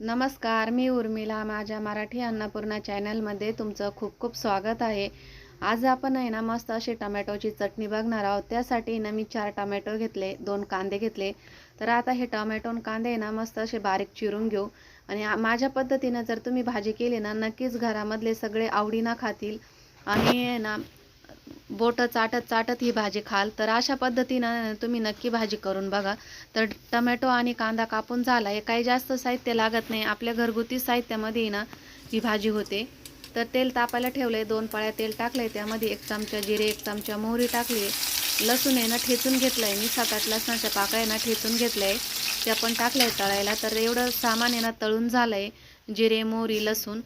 नमस्कार मी उर्मिला. माझ्या मराठी अन्नपूर्णा चॅनलमध्ये तुमचं खूप खूप स्वागत आहे. आज आपण आहे ना मस्त अशी टमॅटोची चटणी बघणार आहोत. त्यासाठी ना मी चार टमॅटो घेतले दोन कांदे घेतले. तर आता हे टमॅटो आणि कांदे आहे ना मस्त असे बारीक चिरून घेऊ. आणि माझ्या पद्धतीनं जर तुम्ही भाजी केली ना नक्कीच घरामधले सगळे आवडीनं खातील. आणि आहे ना बोटं चाटत चाटत ही भाजी खाल. तर अशा पद्धतीनं तुम्ही नक्की भाजी करून बघा. तर टमॅटो आणि कांदा कापून झाला. आहे काही जास्त साहित्य लागत नाही. आपल्या घरगुती साहित्यामध्ये ना ही भाजी होते. तर तेल तापायला ठेवलं आहे दोन पाळ्या तेल टाकलं आहे त्यामध्ये एक चमचा जिरे एक चमचा मोहरी टाकली आहे लसूण आहे ना ठेचून घेतलं आहे मी सात आठ लसणाच्या पाकळ्या ना ठेचून घेतलं आहे ते आपण टाकलं आहे तळायला. तर एवढं सामान आहे ना तळून झालं आहे जिरे मोहरी लसूण.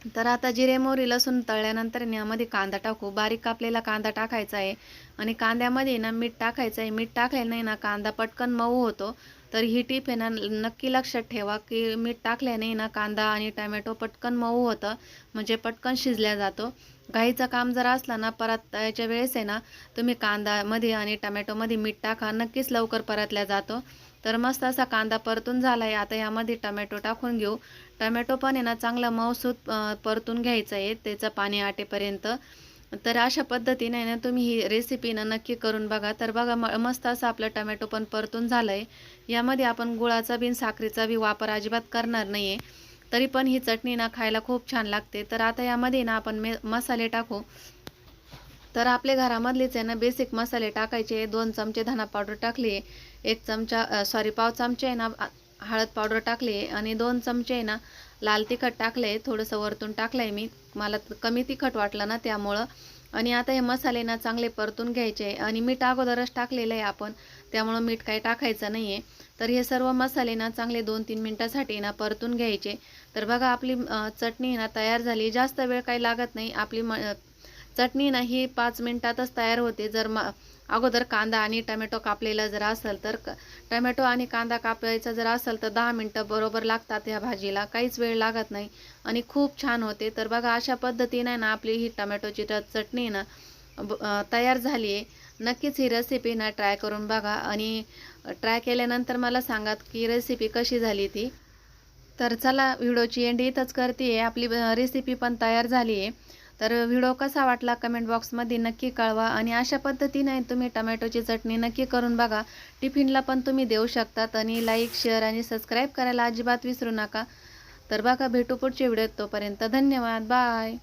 तर आता जिरे मोहरी लसूण तळल्यानंतर ना यामध्ये कांदा टाकू. बारीक कापलेला कांदा टाकायचा आहे. आणि कांद्यामध्ये ना मीठ टाकायचं आहे. मीठ टाकलं नाही ना कांदा पटकन मऊ होतो. तर ही टीप आहे ना नक्की लक्षात ठेवा की मीठ टाकल्याने ना कांदा आणि टमॅटो पटकन मऊ होतं. म्हणजे पटकन शिजल्या जातो. घाईचं काम जर असला ना परतायच्या वेळेस आहे ना तुम्ही कांदामध्ये आणि टमॅटोमध्ये मीठ टाका. नक्कीच लवकर परतल्या जातो. तर मस्त असा कांदा परतून झाला आहे आता यामध्ये टमॅटो टाकून घेऊ. टमॅटो पण आहे ना चांगलं मऊसूत परतून घ्यायचं आहे. त्याचं पाणी आटेपर्यंत. तर अशा पद्धतीने आहे ना तुम्ही ही रेसिपी ना नक्की करून बघा. तर बघा म मस्त असं आपलं टमॅटो पण परतून झालं आहे यामध्ये आपण गुळाचा बिन साखरेचा बी वापर अजिबात करणार नाही आहे तरी पण ही चटणी ना खायला खूप छान लागते. तर आता यामध्ये ना आपण मे मसाले टाकू. तर आपले घरामधलेच आहे ना बेसिक मसाले टाकायचे दोन चमचे धना पावडर टाकले एक चमचा सॉरी पाव चमचे आहे ना हळद पावडर टाकली आणि दोन चमचे आहे ना लाल तिखट टाकले थोडंसं वरतून टाकलं आहे मी. मला कमी तिखट वाटलं ना त्यामुळं. आणि आता हे मसाले ना चांगले परतून घ्यायचे आहे. आणि मीठ अगोदरच टाकलेलं आहे आपण त्यामुळं मीठ काही टाकायचं नाही आहे तर हे सर्व मसाले ना चांगले दोन तीन मिनटासाठी ना परतून घ्यायचे. तर बघा आपली चटणी ना तयार झाली. जास्त वेळ काही लागत नाही. आपली म चटणी ना ही पाच मिनटातच तयार होते. जर मा अगोदर कांदा आणि टमॅटो कापलेला जर असेल तर क- टमॅटो आणि कांदा कापायचा जर असेल तर दहा मिनटं बरोबर लागतात ह्या भाजीला. काहीच वेळ लागत नाही आणि खूप छान होते. तर बघा अशा पद्धतीने ना आपली ही टमॅटोची ट- चटणी ना ब- तयार झाली आहे. नक्कीच ही रेसिपी ना ट्राय करून बघा आणि ट्राय केल्यानंतर मला सांगा की रेसिपी कशी झाली ती. तर चला व्हिडिओची एंड इथंच करते आहे. आपली रेसिपी पण तयार झाली आहे. तर व्हिडिओ कसा वाटला कमेंट बॉक्समध्ये नक्की कळवा आणि अशा पद्धतीने तुम्ही टमॅटोची चटणी नक्की करून बघा. टिफिनला पण तुम्ही देऊ शकतात आणि लाईक शेअर आणि सबस्क्राईब करायला अजिबात विसरू नका. तर बघा भेटू पुढच्या व्हिडिओत तोपर्यंत धन्यवाद. बाय